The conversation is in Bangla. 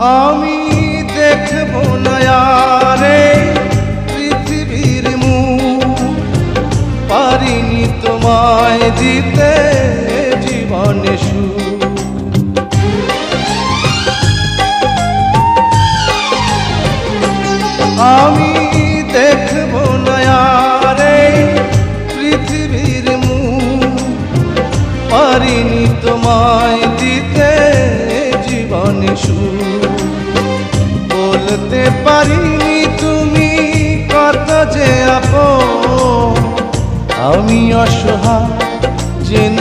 আমি দেখব নয়ারে পৃথিবীর মু পারিনি তোমায় দিতে। বলতে পারিনি তুমি কত যে আপন। আমি অসহায় জেনে